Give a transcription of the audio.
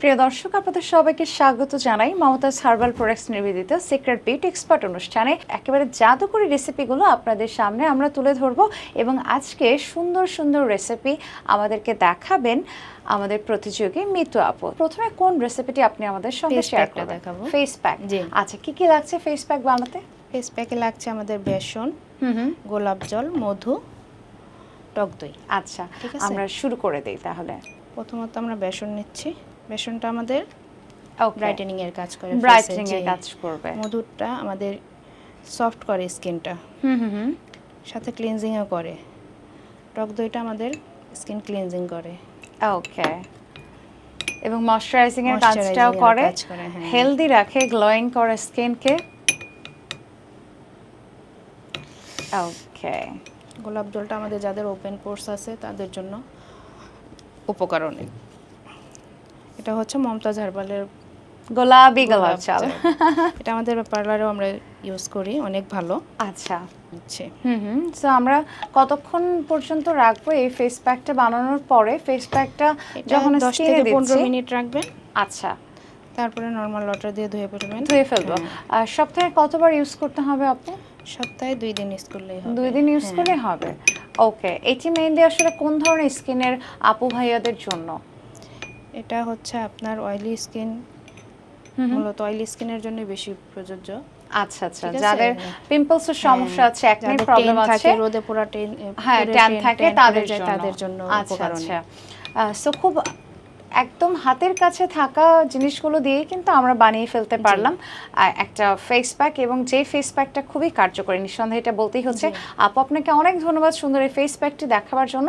প্রিয় দর্শক আপনাদের সবাইকে স্বাগত জানাই মমতাজ হার্বাল প্রোডাক্টস নিবেদিত সিক্রেট বিউটি এক্সপার্ট অনুষ্ঠানে। একেবারে জাদুকরি রেসিপিগুলো আপনাদের সামনে আমরা তুলে ধরবো এবং আজকে সুন্দর সুন্দর রেসিপি আমাদেরকে দেখাবেন আমাদের প্রতিযোগী মিতু আপু। প্রথমে কোন রেসিপিটি আপনি আমাদের সঙ্গে শেয়ার করবেন? দেখাবো। Face pack. আচ্ছা কি কি লাগছে ফেস প্যাক বানাতে? ফেস প্যাকে লাগছে আমাদের বেসন হুম হুম। গোলাপ জল মধু টক দই। আচ্ছা আমরা শুরু করে দিই তাহলে। প্রথমত আমরা বেসন নিচ্ছি। বেসনটা আমাদের ব্রাইটেনিং এর কাজ করে ব্রাইটনিং এর কাজ করবে। মধুরটা আমাদের সফট করে স্কিনটা হুম হুম সাথে ক্লিনজিংও করে। টক দইটা আমাদের স্কিন ক্লিনজিং করে। ওকে এবং ময়শ্চারাইজিং এর কাজটাও করে। করে, হ্যাঁ। হেলদি রাখে গ্লোয়িং করে স্কিনকে ওকে গোলাপ জলটা আমাদের যাদের ওপেন পোর্স আছে তাদের জন্য উপকার অনেক এটা হচ্ছে মমতাজ হার্বালের গোলাপি গোলাপ চাল। এটা আমাদের পার্লারেও আমরা ইউজ করি অনেক ভালো। আচ্ছা। হচ্ছে হুম হুম। তো আমরা কতক্ষণ পর্যন্ত রাখব এই ফেস প্যাকটা বানানোর পরে? ফেস প্যাকটা যখন দশ স্কিনে থেকে পনেরো দিচ্ছি মিনিট রাখবেন। আচ্ছা। তারপরে নর্মাল ওয়াটার দিয়ে ধুয়ে ফেলবেন। ধুয়ে ফেলব। হ্যাঁ। আর সপ্তাহে কতবার ইউজ করতে হবে আপু সপ্তাহে দুই দিন ইউজ করলেই হবে। দুই দিন ইউজ হ্যাঁ। করলে হবে। ওকে এটি মেইনলি আসলে কোন ধরনের স্কিনের আপু ভাইয়াদের জন্য? এটা হচ্ছে আপনার অয়েলি স্কিন। মূলত অয়েলি স্কিনের জন্য বেশি প্রযোজ্য। আচ্ছা আচ্ছা। ঠিক আছে? যাদের পিম্পলসের সমস্যা আছে হ্যাঁ, প্রবলেম আছে রোদে পুরা টেন হ্যাঁ ট্যান থাকে তাদের জন্য তাদের জন্য আচ্ছা আচ্ছা। সো খুব একদম হাতের কাছে থাকা জিনিসগুলো দিয়েই কিন্তু আমরা বানিয়ে ফেলতে পারলাম। একটা ফেস প্যাক এবং যে ফেস প্যাকটা খুবই কার্যকরী নিঃসন্দেহে এটা বলতেই হচ্ছে। আপু আপনাকে অনেক ধন্যবাদ সুন্দর এই ফেস প্যাকটি দেখাবার জন্য।